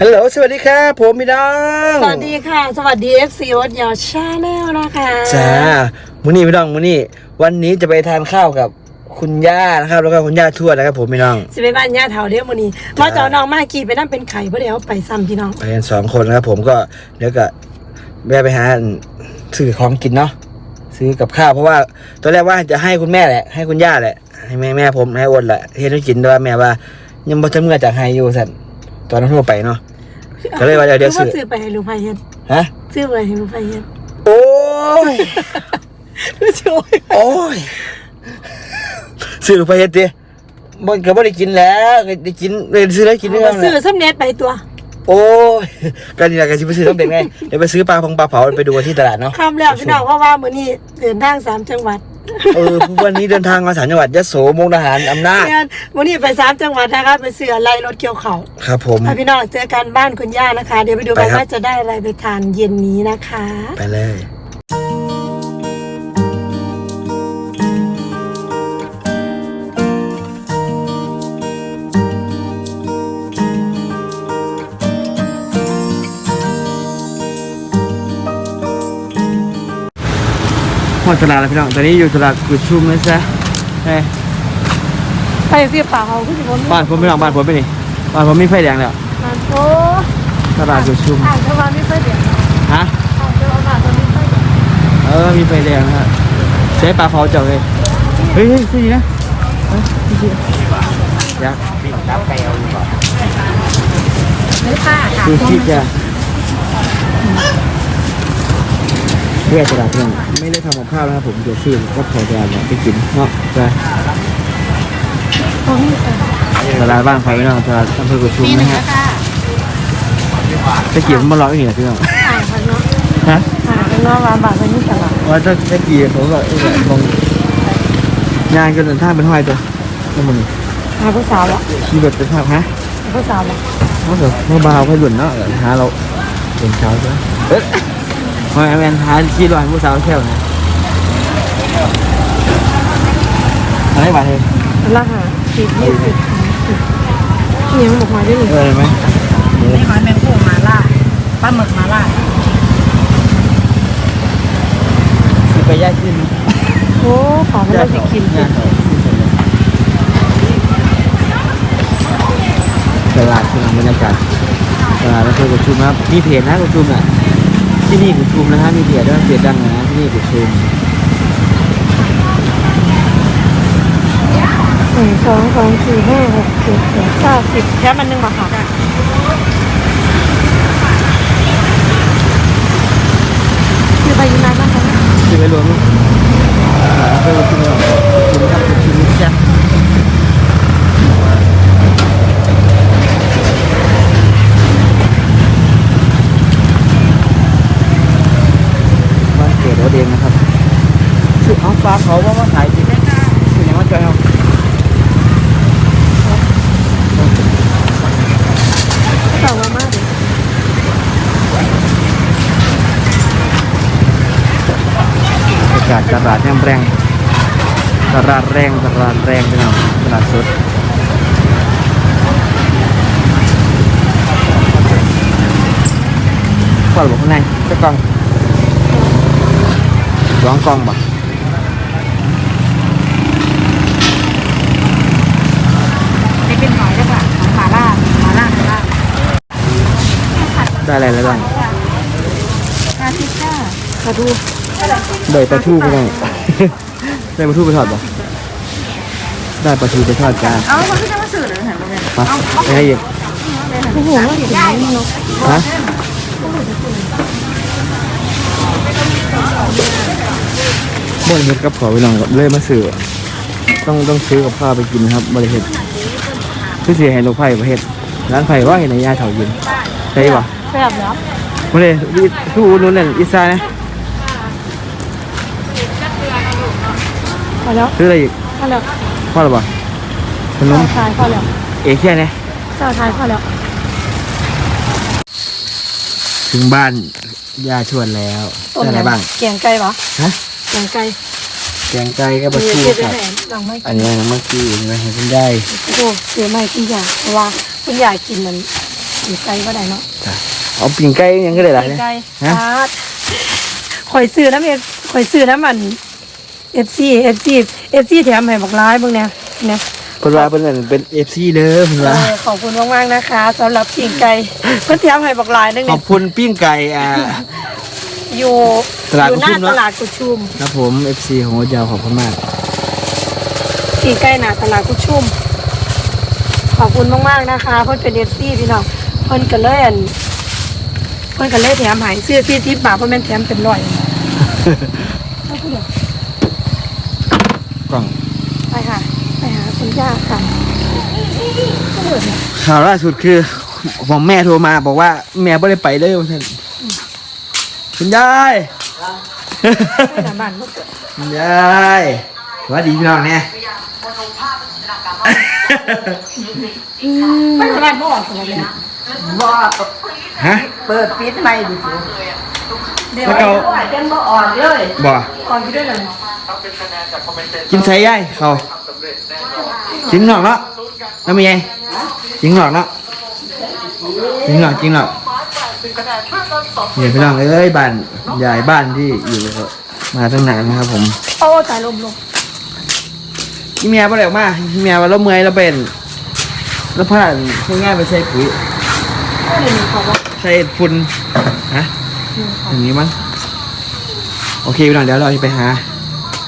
ฮัลโหลสวัสดีครับผมพี่น้องสวัสดีค่ะ สวัสดี FC โอ๊ตยอชาแนลนะคะจ้ามุนี่พี่น้องมุนี่วันนี้จะไปทานข้าวกับคุณย่านะครับ แล้วก็คุณย่าทวดนะครับผมพี่น้องสิไปบ้านย่าเถาเดียวมื้อนี้ว่าเจ้าน้องมากี่ไปนั่นเป็นไข่เพราะเดี๋ยวไปซ้ำพี่น้องไปกันสองคนนะครับผมก็เดี๋ยวก็แม่ไปหาซื้อของกินเนาะซื้อกับข้าวเพราะว่าตอนแรกว่าจะให้คุณแม่แหละ ให้คุณย่าแหละให้แม่แม่ผมให้อ้นแหละเฮ็ดให้กินแต่ว่าแม่ว่า ยังบ่ทันเมื่อจากให้อยู่สั่น ตอนนั้นทั่วไปเนาะก็เลยว่าเดี๋ยวเดี๋ยวซื้อซื้อไปให้ลุงไพเฮ็ดฮะซื้อไปให้ลุงไพเฮ็ดโอ้ยรู้สึกว่าโอ้ยซื้อไปเฮ็ดดิมันก็บ่ได้กินแล้วก็ได้กินได้ซื้อแล้วกินได้เอาแล้วมาซื้อสำเร็จไปตัว โอ้ยก็นี่แหละก็สิไปซื้อต้องเด็กไงเดี๋ยวไปซื้อปลาพงปลาเผาไปดูกันที่ตลาดเนาะคำแล้วพี่น้องเพราะว่ามื้อนี้เดินทางสามจังหวัด เออวันนี้เดินทางมาสามจังหวัดยะโสมุกดาหารอำนาจเดือนมื้อนี้ไปสามจังหวัดนะคะไปซื้ออะไรรถเกี่ยวเขาครับผมอะพี่น้องเจอกันบ้านคุณย่านะคะ เดี๋ยวไปดูกันไปครับว่าจะได้อะไรไปทานเย็นนี้นะคะ ไปเลย หมดตลาดแล้วพี่น้อง ตอนนี้อยู่ตลาดกุดชุมนะจ๊ะเฮ้ยไปซื้อปลาเขาขึ้นบนบ้านผมพี่น้องบ้านผมไปนี่บ้านผมมีไฟแดงแล้วมันโตตลาดกุดชุมอ่างจังหวัดไม่ค่อยเดือดฮะอ่างจังหวัดตอนนี้ค่อยเดือดเออ มีไฟแดงนะครับใช้ปลาเผาเจ้าเลยเฮ้ยเฮ้ยซื้อดีนะเฮ้ยซื้อดีอยากไม่ค่ะดูที่จะ เพื่อตลาดเพื่อนไม่ได้ทำกับข้าวนะครับผมเดี๋ยวซื้อก็พอจะเอาไปกินเนาะไปตรงนี้ค่ะตลาดบ้านไฟพี่น้องตลาดอำเภอกุดชุมนะฮะตะเกียบมันมาล็อกอีกเหรอพี่น้องอ่างพันเนาะฮะอ่างกันเนาะวางบาทคนนี้ตลาดว่าตะตะเกียบผมก็เออตรงงานกันเดินทางเป็นห้อยตัวนั่นมันหาผู้สาวละขี่รถเป็นภาพฮะหาผู้สาวละเขาแบบเมื่อบาวให้หลุนเนาะเออหาเราเป็นเช้าใช่ไห มเอ๊ะไม่แมนหาขี่รถให้ผู้สาวเที่ยวนะอะไรบ้างเฮ้ยละหาสิบยี่สิบนี่มันบอกมาได้หนึ่งเออไหมไม่หอยแมงผู้มาล่าปลาหมึกมาล่าคือไปย่าขึ้นโอ้ขอมันเราสิกินย่าเขาตลาดคือบรรยากาศตลาดแล้วคือกุดชุมนะครับมีเพจนะกุดชุมอะ ที่นี่กุดชุมนะฮะมีเพจด้วยเพจดังนะที่นี่กุดชุมหนึ่งสองสามสี่ห้าหกเจ็ดแปดเก้าสิบแค่มันหนึ่งมาค่ะคือไปยินนานบ้างคะที่ไปรวมไปรวมที่นี่ชุมครับชุมจ้ะบ้านเกิดเราเองนะครับ เอาเขาว่ามาขายจริงคือยังว่าจะเอาต่อมามากเลยอากาศตลาดแนมแรงตลาดแรงตลาดแรงพี่น้องตลาดสดกล่องบอกข้างในจะกล่องสองกล่องบ่ นี่เป็นหอยด้วยค่ะของหมาล่าหมาล่าหมาล่า ได้อะไรแล้วบ้างคาทิก้าคาดูได้ปลาทูไปได้ ได้ปลาทูไปทอดบ่ได้ปลาทูไปทอดจ้าเอาคนที่จะมาสื่อเลยเห็นไหมมาไปให้อีกโอ้โหว่าถึงนี่เนาะฮะบ่นเฮ็ดกับขอไปลองกับเลยมาซื้อต้องต้องซื้อกับข้าวไปกินครับบริเฮ็ดคือสิให้ลูกไผ่ประเฮ็ดร้านไผ่ว่าเห็นในยาเถายินใช่ปะ แซ่บแล้วมาเลยทูอุดหนู้นนั่นอีสานนะพอแล้วซื้ออะไรอีกพอแล้วพ่อหรือเปล่าขนเจ้ามชายพอแล้วเอเชียเนี่ยเจ้าชายพอแล้ว ถึงบ้านยาชวนแล้วได้อะไรบ้างแกงไก่ปะฮะแกงไก่แกงไก่กับปลามีทูเทียบครับแหนดังไม่อันนี้นะเมื่อกี้เห็นไหมเห็นคุณได้โอ้เสียไม่คุณยายเพราะว่าคุณยายกินมันปีกไก่ก็ได้เนาะ เอาปิ่งไก่ยังก็ได้หลายปีเลยกไก่ฮะปาดข่อยซื้อน้ำเอฟข่อยซื้อน้ำมันเอฟซีเอฟซีเอฟซีแถมให้บอกร้ายเบิ่งเนี่ยเนี่ยเพิ่นว่าเพิ่นนั่นเป็น FC เด้อเพิ่นเอว่าอขอบคุณมากๆนะคะสำหรับปีกไก่เพิ่นแถมให้บอกร้ายนึงขเนี่อยบคุณปิ้งไก่อ่า อยู่ตลาดอยู่หน้ากุชุมเนอะ ตลาดกุชุมครับผม FC ของโอ๊ตยาวขอบคุณมากปีกไก่หน้าตลาดกุชุม ขอบคุณมากๆนะคะ เพิ่นเป็นเอฟซีพี่น้องเพิ่นก็เลยอัน เพิ่นก็เลยแถมให้ซื้อซีทิปบาทเพิ่นแม่นแถมเป็นร้อยเอาผู้เดียวกล่องไปค่ะไปหาคุณย่ากันผู้เดียวเนี่ยข่าวล่าสุดคือผมแม่โทรมาบอกว่าแม่ไม่ได้ไปเลยว่าท่านคุณยาย ไปหน้าบ้านลูกเกิดคุณยายสวัสดีพี่น้องเนี่ย ไปหน้าบ้านบ่ออกเลยนะ บ่ฮะเปิดปิดไม่ดูสิเดี๋ยวแล้วไปก็ว่าจังบ่อ่อนเลยบ่ก่อนไปด้วยเลยกินใส่ย่ายเขาจริงหรอกเนาะแล้วมีไงจริงหรอกเนาะจริงหรอกจริงหรอกเนี่ยพี่น้องเอ้ยบ้านยายบ้านที่อยู่มาตั้งนานนะครับผมโอ้ตายลมลมพี่เมียบ่ได้ออกมาพี่เมียว่าเราเมื่อยเราเป็นแล้วผ่านใช้ง่ายไปใช้ปุ๋ย โอ้เดี๋ยวนี้ขอว่าใช้ฝุ่นฮะอย่างนี้มั้งโอเคพี่น้องเดี๋ยวเราจะไปหา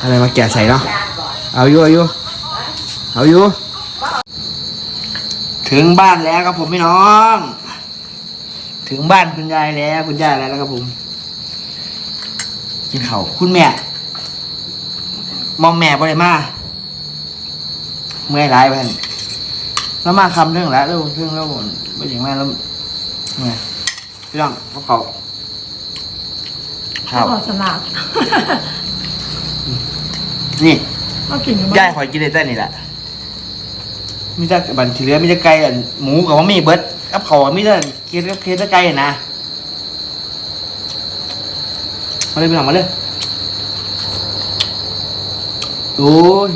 อะไรมาแกะใส่เนาะเอาอยู่เอาอยู่เอาอยู่ถึงบ้านแล้วครับผมพี่น้อง ถึงบ้านคุณยายแล้วคุณยายแล้วนะครับผม กินข้าวคุณแม่ มองแม่บ่ได้มาเมื่อยร้ายไปหั่นแล้วมาคำเรื่องแล้วเรื่องเรื่องแล้วไม่ถึงมาแล้ว เมื่อยพี่น้องพวกเขาข้าวขอสลัดนี่ก็กินอยู่ย่าบ้ายนหอยกินได้แต่นี่แหละมีแต่บันทีเหลือมีแต่ไก่อันหมูกับว่ามีเบิดกับเขาวมีแต่เคสกับเคสแต่ไก่นะมาเลยพี่น้องมาเลยโอ้ย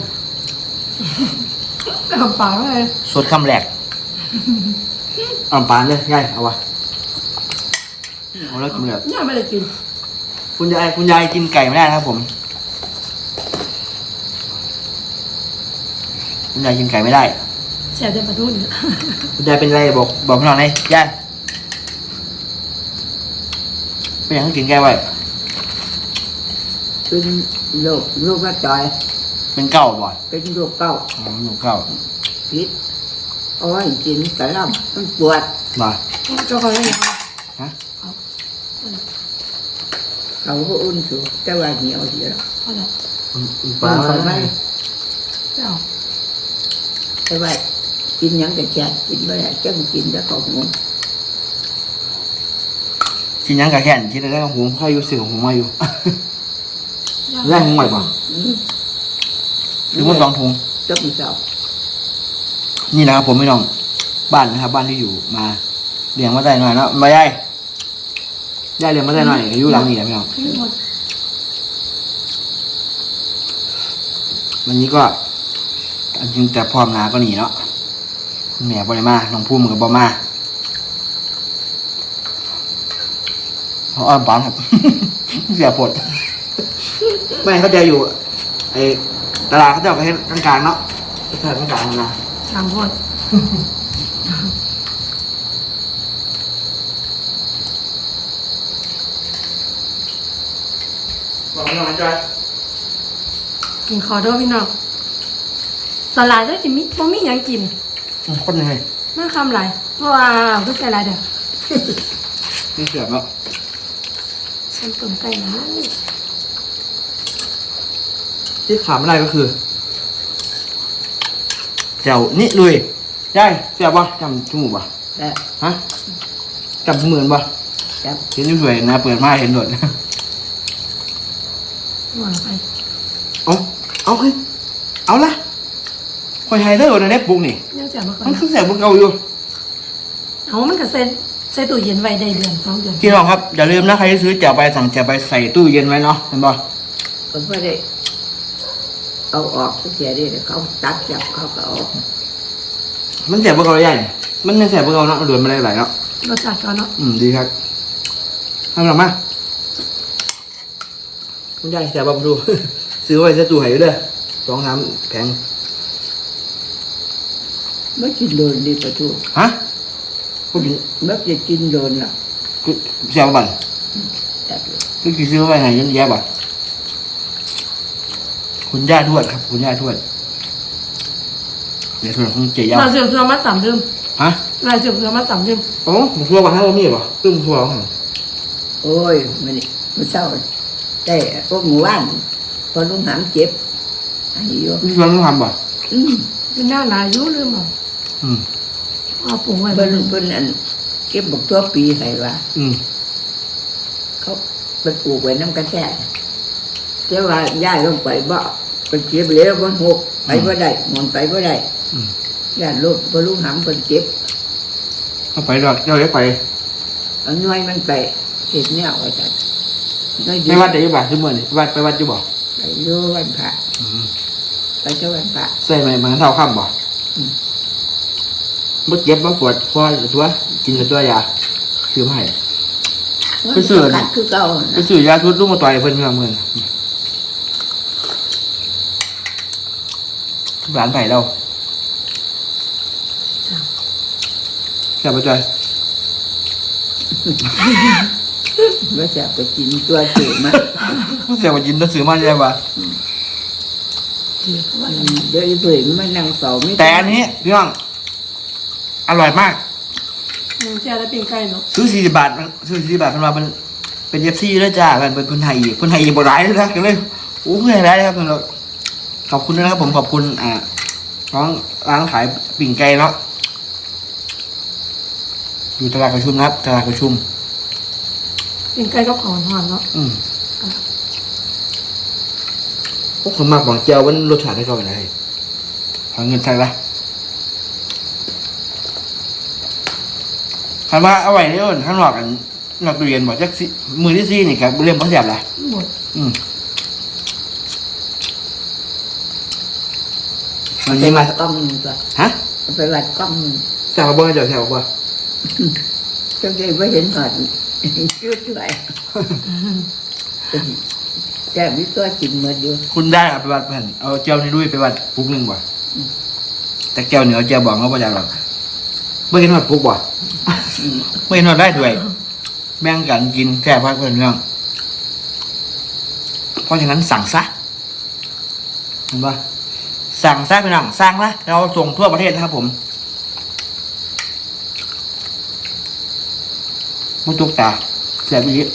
เอาปากเลยสดคำแหลกเอาปานเลยยายเอาวะ เอาแล้วกินเลยย่าไม่ได้กิน คุณยายคุณยายกินไก่ไม่ได้นะครับผม คุณยายกินไก่ไม่ได้แช่ได้ปลาทูนี่คุณยายเป็นอะไรบอกบอกพี่น้องหน่อยยายเป็นอย่างที่กินแก้ไว้เป็นโรคโรคกระจอยเป็นเก้าบ่อยเป็นโรคเก้าอ๋อหนูเก้าพิษเอาไว้กินกระลำมันปวดบ่อยเจ้าของเลยฮะ เขาก็อุ่นสูแต่ว่าเหนียวเดียวพอแล้วอืมอืมปลาเขาไม่เจ้าแต่ว่ากินหยังกระแจกกินไม่ได้จังกินแต่ของงกินหยังกับแค่นกินอะไรกับหูค่อยอยู่เสือหูมาอยู่แรกหูใหม่ป่ะอืมหรือว่าสองถุงจังสอบนี่นะครับผมพี่น้องบ้านนะครับ บ้านที่อยู่มาเลี้ยงมาได้หน่อยเนาะมาย่า ยย่าเลี้ยงมาได้หน่อยอายุหลังนี่แหละพี่น้องพี่หมดวันนี้ก็จริงแต่พร้อมนาก็หนีเนาะคุณแม่บ่ได้มาน้องพุ่มกับบ่มาเพราะอ้อมปานครับ เสียปวดไม่เขาจะอยู่ไอ้ตลาดเขาจะเอาไปให้กลางๆเนาะตลาดกลางๆนะทางพด บอกพี่น้องนะจอยกินขอเด้วยพี่น้องตลาดได้จิมิบ่มีหยังกินคนยังไงมาคำไรเพราะว่าเพิ่งใส่ไรเด้อนี่เสือเนาะฉันตุ่มไก่นะที่ขาดไม่ได้ก็คือแจ่วนี่ลุยได้เสียบป่ะจำจมูกป่ะแต่ฮะจำเหมือนป่ะจับเห็นสวยๆนะ เปิดมาเห็นหมด วางไปเอาเอาเฮ้ยเอาละคอยไฮเดอร์ในเน็ตบุ๊กนี่ยังเสียมาก่อนมันนะคือแสบบุ๊กเก่าอยู่ เอามันก็เซ็นใส่ตู้เย็นไว้ได้เดือนสองเดือนพี่น้องครับอย่าลืมนะใครที่ซื้อแจ่วไปสั่งแจ่วไปใส่ตู้เย็นไว้เนาะเห็นป่ะก็ไม่ได้เอาออกเสียได้เขาตัดจับเขาก็เอามันแสบบุ๊กเก่าใหญ่ มันไม่แสบบุ๊กเก่าเนาะมันหลวนมาได้หลายเนาะรสชาติก่อนเนาะอืมดีครับทำหลังมา คุณยายแต่บำดูซื้อไว้จะตู้ไหอยู่เด้อสองน้ำแพงไม่กินโดนดีประตูฮะพูดถึงไม่จะกินโดนหรอกกูเสียบันจัดเลยก็คือซื้อไว้ไหนเยอะแยะบ่ะคุณย่าทวดครับ คุณย่าทวดเดี๋ยวทวดคงเจียาวมาเสือเสือมาต่ำดื่มฮะลายเสือเสือมาต่ำดื่มโอ้ผมทัวร์มาให้เรามีป่ะตึ้มทัวร์ของโอ้ยมันนี่มันเศร้า แต่พวกหมู่บ้านพอลุงหามเจ็บไอ้โยพี่ชวนต้องทำป่ะอืมเป็นหน้าหลายอยุ่ลืมอะอืมเอาปรุงไว้เพิ่นเพิ่นอันเก็บบักตัวปีให้ว่าอืมเขาเป็นปลูกไว้น้ำกระแทกแต่ว่าย้ายลงไปบ่เป็นเจ็บแล้วบนหกไปบ่ได้หมอนไปบ่ได้อืมย่านลูกบ่ลุงหามเพิ่นเจ็บเอาไปดอกเจ้าเล็กไปเอาหน่วยมันไปเห็ดแนวไว้จัด น้อยไปวัดได้ยังบ่าชั่วโมงนี่ไปวัดไปวัดจะบ่ไปอยู่วันพระอืมไปเจ้าวันพระ ใส่ไหมมันเท่าข้ามบ่อืม บ่เจ็บบ่ปวดคอหรือตัวกินกับตัวยาซื้อมาให้ไปไปซื้อขัดคือเก่าไปนะซื้อยาชุดลูกมาต่อยเพิ่นเมื่อเมื่อหลานไผ่เราแซ่บปะจอย ว่าจะไปกินตัวเจ็บมาผู้เสียว่ากินต้องซื้อมาใช่ป่ะเดี๋ยวว่าอืมเดี๋ยวอีเผื่อมันนั่งเฝ้าไม่แต่อันนี้พี่น้องอร่อยมากน้ำแจ่แล้วเป็นไก่เนาะซื้อสี่สิบบาทมันซื้อสี่สิบบาทมันมาเป็นเป็นเอฟซีด้วยจ้ามันเป็นคนไทยอีกคนไทยอีกบร้ายด้วยนะกันเลยโอ้เพื่อนร้ายนะครับเราขอบคุณนะครับผมขอบคุณอ่าน้องร้านขายปิ่งไก่เนาะอยู่ตลาดประชุมนะครับตลาดประชุม เป็นไก่กับของหวานเนาะอืมพวกคนมากบอกเจียววันรสชาติให้เขาไปไหนขอเงินใส่ละคันว่าเอาไว้เนี่ยข้างนอกกันนอกตู้เรียนบอกจักสิมือที่ซี่นี่ครับเรื่องพักแสบละหมดอืมมันนี้มากล้องหนึงตัวฮะเอาไปวัดกล้องหนึงแสบมาเบิ้งให้เดี๋ยวแสบมาเบิ้งจังได้ว่าเห็นหอด ช่วยช่วยแต่ไมีตัวกินหมดอยู่คุณได้เอาไปวัดแผ่อนเอาเจียวนี่ด้วยไปวัดปุกหนึ่งบ่แต่เจียวเหนียวเจียวบองเขาประจักหรอกไม่เห็นวัดปุกบ่ไม่เห็นวัดได้ด้วยแบ่งกันกินแค่พักเพื่อนเรื่องเพราะฉะนั้นสั่งซะเห็นปะสั่งซะพี่น้องสั่งนะเราส่งทั่วประเทศนะครับผม มุตุกตาแสบอีก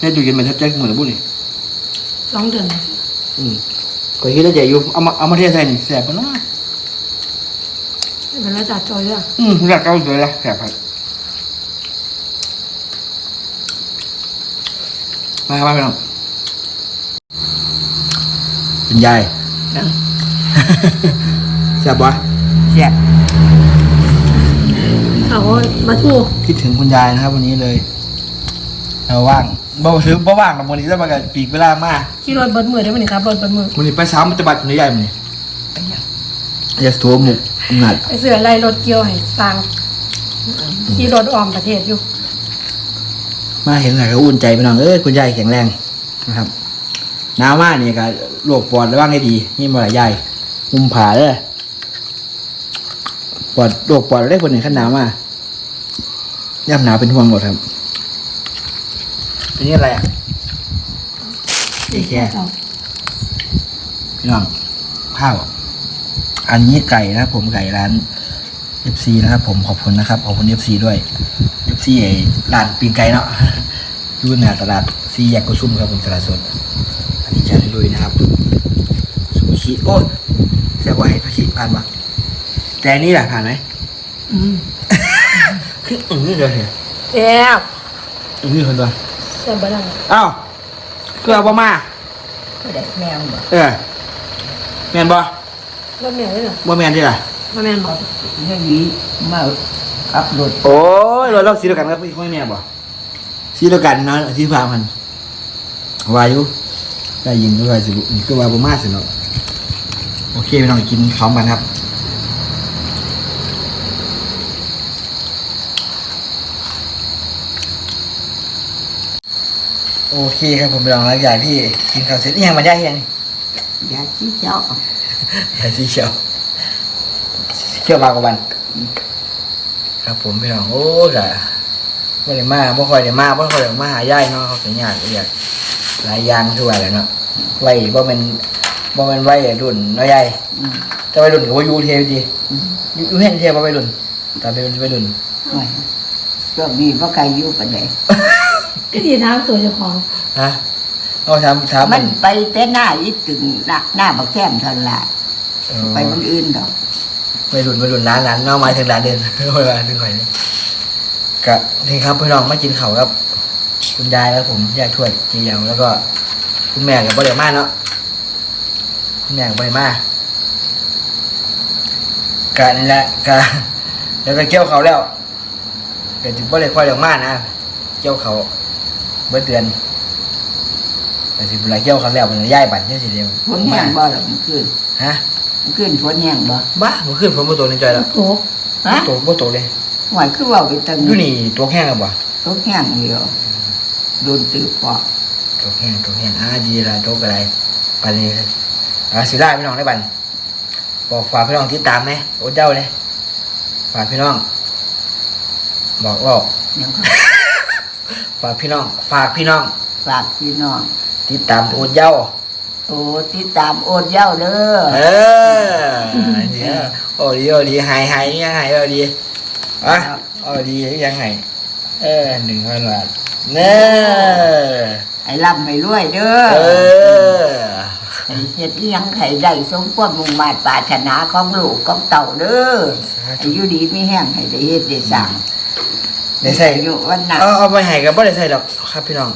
ได้ดูเย็นเหมือนทับใจเหมือนบุ้นี่สองเดือนอืมก็คิดแล้วใจอยู่เอามาเอามาเทศใส่นี่แสบปะเนาะไม่เป็นไรจัดจอยเลยอะอืมรักเก่าเลยละแสบครับมาครับมาพี่น้องเป็นยายนะแสบปะแซ่บ เอามาทูคิดถึงคุณยายนะครับ วันนี้เลยเราว่างบ่ซื้อบ่ว่างกับวันนี้จะมากับปีกเวลามากขี่รถเบิดมือได้ไหมนี่ครับรถเบิดมือวันนี้ไปเช้ามันจะบัดคุณยายมันนี่ไปยังอยากตัวหมุกหนัดไปเสือไล่รถเกี่ยวให้สร้างขี่รถออมประเทศอยู่ มาเห็นอะไรก็อุ่นใจไปน้องเอ้ยคุณยายแข็งแรงนะครับหนาวมากนี่ก็โรคปอดระวังให้ดีนี่มาหลายยายมุมผ่าเลย ปอดโรคปอดได้คนหนึ่งขั้นหนาวมากย่ำหนาวเป็นห่วงหมดครับ อันนี้อะไรอะไอ้แค่พี่น้องข้าวอันนี้ไก่นะครับผมไก่ร้าน FC นะครับผมขอบคุณนะครับขอบคุณ FC ด้วย FC ไอ้ร้านปีนไก่เนาะอยู่หน้าตลาดซีแยกกุซุมครับผมตลาดสดอันนี้จะลุยนะครับซูชิโอ้แซ่บว่าให้ซูชิผ่านปะ แต่อันนี้แหละผ่านไหมอืมคืออือเลยเหรอแซ่บอือคนตัวแซ่บบ้านอ้าวคือเอาบ่มาก็ได้แมวบ่เออแมนบ่รถแม่เลยเหรอบ่แมนที่ล่ะมาแม่นบอกเรื่องนี้มาขับรถโอ้ยเราเราสีเดียวกันครับพี่ค่อยแม่บ่สีเดียวกันเนาะที่ฟ้ามันวาอยุได้ยินก็ว่าสิบุนี่ก็ว่าบ่มาสิเนาะโอเคพี่น้องกินพร้อมกันครับ โอเคครับผมไปลองแล้วอย่างที่กินข้าวเสร็จนี่ยังมาได้ยังนี่ยาชี้เจ้าอย่าสีเขียวเขียวมากกว่าวัน ครับผมพี่น้องโอ้กะไม่ได้มาบ่ค่อยได้มาบ่ค่อยได้มาหายายเนาะเขาเป็นญาติเรียกหลายอย่างคือว่าแหละเนาะไว้บ่แม่นบ่แม่นไว้รุ่นเนาะยายอืมแต่วัยรุ่นก็บ่อยู่เทียดีอืมอยู่อยู่เห็นเทียบ่วัยรุ่นตอนเป็นวัยรุ่นโอ้ยช่วงนี้บ่ใครอยู่ปานใด ก็ดีทางตัวเจ้าของฮะเอาถามถามมันไปแต่หน้าอีตึงหน้าหน้าบักแซมเท่านั้นล่ะเออไปคนอื่นดอกวัยรุ่นวัยรุ่นร้านร้านเนาะหมายถึงร้านเดินโอ้ยว่าถึงข่อยนี่ก็นี่ครับพี่น้องมากินข้าวครับ คุณยายครับผมยายถ้วยเจียวแล้วก็ คุณแม่กับบ่ได้มาเนาะคุณแม่กับบ่ได้มากะนี่แหละกะแล้วก็เกี่ยวเขาวแล้วเดี๋ยวถึงบ่ได้ค่อยออกมานะเกี่ยวเขาว เบิดเดือนแต่สิบุไรเกี่ยวเขาวแล้วมันย้ายบัตรเนี่ยสิเดียวฝนแห้งบ่ล่ะมันขึ้นฮะมันขึ้นฝนแห้งบ่บ้ามันขึ้นผมบ่ตกในใจแล้วโถฮะตกบ่ตกเลยหวยคือเว่าไปตั้งอยู่นี่ตัวแห้งกับบ่ตกแห้งเดียวโดนตืบปอกตัวแห้งตัวแห้งอ่าดีละตกอะไรปันนี้อ่าสิล่าพี่น้องได้บันบอกฝากพี่น้องติดตามไหมโอ้เจ้าเลยฝากพี่น้อง บอกว่ายังก็ ฝากพี่น้อง ฝากพี่น้อง ฝากพี่น้อง ติดตามโอ้เจ้าโอ้ติดตามโอนเย้าเด้อเออเนี่ยโอ้ดีโอ้ดีหายหายยังหายโอ้ดีอะโอ้ดียังไงเออหนึ่งพันบาทเน้อไอ้ร่ำให้รวยเด้อเออให้เฮ็ดอิหยังให้ได้สมความมุ่งมา่ปรารถนาของลูกของเต่าเด้อให้อยู่ดีมีแห้งให้ได้เฮ็ดได้สร้าง ได้ใส่อยู่วันนั้นเอาเอาไปให้กับบ่ได้ใส่ดอกครับพี่น้อง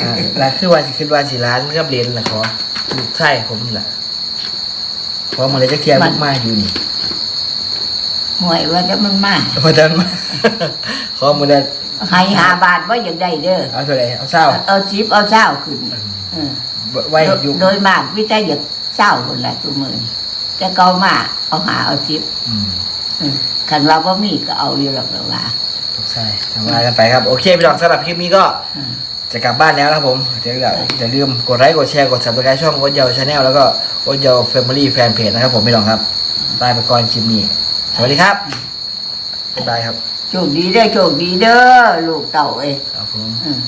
อ่าแล้วคือว่าสิขึ้นว่าสิร้านกับเรียนล่ะขอลูกไส้ผมนี่ล่ะเพราะมันเลยจะเทียมลูกมาอยู่นี่หวยว่าจะมันมาเพราะฉะนั้นขอมือเดินให้หาบาทบ่อย่างได้เด้อเอาเท่าไหร่เอาเศร้าเอาชิปเอาเช้าขึ้นเออไว้อยู่โดยมากวิจัยอยากเช้าคนละทุกมื้อนี่แต่ก็เอามาเอาหาเอาชิปอืมเออ คันว่าบ่มีก็เอาอยู่หรอกแล้วว่าลูกไส้ทำงานกันไปครับ โอเคพี่น้องสำหรับคลิปนี้ก็เออจะกลับบ้านแล้วนะครับผมเดี๋ยวอย่าลืมกดไลค์กดแชร์กด subscribe ช่องโอ๊ตเยาชาแนลแล้วก็โอ๊ตเยาแฟมิลี่แฟนเพจนะครับผมพี่น้องครับบายไปก่อนคลิปนี้สวัสดีครับบ๊ายบายครับโชคดีเด้อโชคดีเด้อลูกเต่าเอ้ยครับผมเออ